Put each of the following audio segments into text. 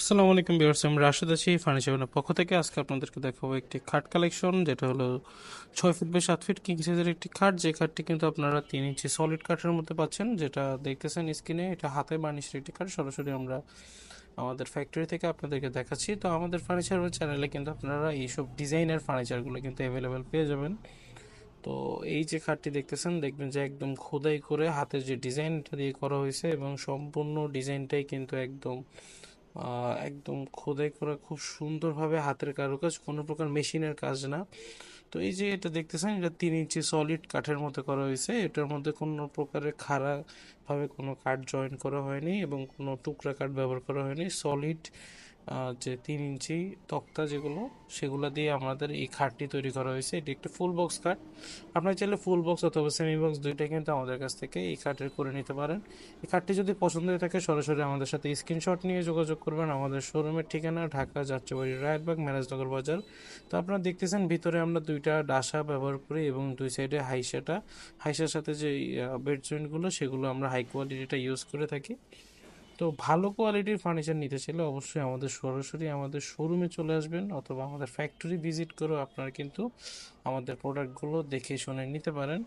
আসসালামু আলাইকুম বিয়ার্স আমি রাশেদ আছি ফার্নিচার পক্ষ থেকে। আজকে আপনাদেরকে দেখাবো একটি খাট কালেকশন, যেটা হলো ছয় ফিট বাই সাত ফিট কিং সাইজের একটি খাট। যে খাটটি কিন্তু আপনারা তিন ইঞ্চি সলিড কাঠের মধ্যে পাচ্ছেন, যেটা দেখতেছেন স্ক্রিনে, এটা হাতে বানিশের একটি খাট। সরাসরি আমরা আমাদের ফ্যাক্টরি থেকে আপনাদেরকে দেখাচ্ছি। তো আমাদের ফার্নিচার চ্যানেলে কিন্তু আপনারা এইসব ডিজাইনের ফার্নিচারগুলো কিন্তু অ্যাভেলেবেল পেয়ে যাবেন। তো এই যে খাটটি দেখতেছেন, দেখবেন যে একদম খোদাই করে হাতের যে ডিজাইনটা দিয়ে করা হয়েছে এবং সম্পূর্ণ ডিজাইনটাই কিন্তু একদম একদম খোদাই করা খুব সুন্দরভাবে হাতের কারুকাজ, কোনো প্রকার মেশিনের কাজ না। তো এই যে এটা দেখতেছেন, এটা তিন ইঞ্চি সলিড কাঠের মধ্যে করা হয়েছে। এটার মধ্যে কোনো প্রকারের খাড়াভাবে কোনো কাঠ জয়েন করা হয়নি এবং কোনো টুকরা কাঠ ব্যবহার করা হয়নি। সলিড যে তিন ইঞ্চি তক্তা যেগুলো, সেগুলো দিয়ে আমাদের এই খাটটি তৈরি করা হয়েছে। এটি একটি ফুল বক্স খাট। আপনার চাইলে ফুল বক্স অথবা সেমি বক্স দুইটাই কিন্তু আমাদের কাছ থেকে এই খাটের করে নিতে পারেন। এই খাটটি যদি পছন্দ হয়ে থাকে, সরাসরি আমাদের সাথে স্ক্রিনশট নিয়ে যোগাযোগ করবেন। আমাদের শোরুমের ঠিকানা ঢাকা, যাত্রাবাড়ি, রায়তবাগ ম্যারেজনগর বাজার। তো আপনারা দেখতেছেন ভিতরে আমরা দুইটা ডাসা ব্যবহার করি এবং দুই সাইডে হাইসাটা। হাইসার সাথে যে বেড জয়েন্টগুলো সেগুলো আমরা হাই কোয়ালিটিটা ইউজ করে থাকি। তো ভালো কোয়ালিটির ফার্নিচার নিতে চাইলে অবশ্যই আমাদের সরাসরি আমাদের শোরুমে চলে আসবেন অথবা আমাদের ফ্যাক্টরি ভিজিট করেও আপনারা কিন্তু আমাদের প্রোডাক্টগুলো দেখে শুনে নিতে পারেন।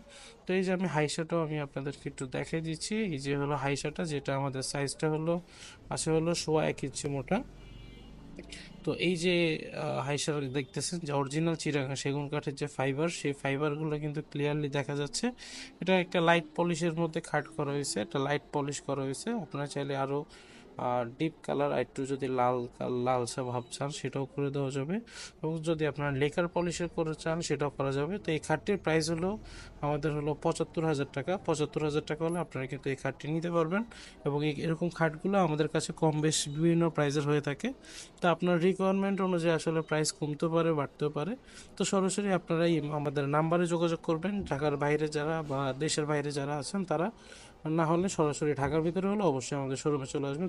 তো এই যে আমি হাইসাটাও আমি আপনাদেরকে একটু দেখাই দিচ্ছি। এই যে হলো হাইসাটা যেটা আমাদের সাইজটা হলো আছে হলো সোয়া এক ইঞ্চি মোটা। তো এই যে হাইসার দেখতেছেন, যে অরিজিনাল চিরাঙ্গা সেগুন কাঠের যে ফাইবার সেই ফাইবারগুলো কিন্তু ক্লিয়ারলি দেখা যাচ্ছে। এটা একটা লাইট পলিশের মধ্যে খাট করা হয়েছে, একটা লাইট পলিশ করা হয়েছে। আপনারা চাইলে আরও ডিপ কালার আর একটু যদি লাল লালসা ভাব চান, সেটাও করে দেওয়া যাবে। এবং যদি আপনারা লেকার পলিশের করে চান, সেটাও করা যাবে। তো এই খাটটির প্রাইস হলো, আমাদের হলো পঁচাত্তর হাজার টাকা। পঁচাত্তর হাজার টাকা হলে আপনারা কিন্তু এই খাটটি নিতে পারবেন। এবং এরকম খাটগুলো আমাদের কাছে কম বেশ বিভিন্ন প্রাইজের হয়ে থাকে। তো আপনার রিকোয়ারমেন্ট অনুযায়ী আসলে প্রাইস কমতে পারে, বাড়তেও পারে। তো সরাসরি আপনারা এই আমাদের নাম্বারে যোগাযোগ করবেন। ঢাকার বাইরে যারা বা দেশের বাইরে যারা আছেন, তারা না হলে সরাসরি ঢাকার ভিতরে হলে অবশ্যই আমাদের শোরুমে চলে আসবেন।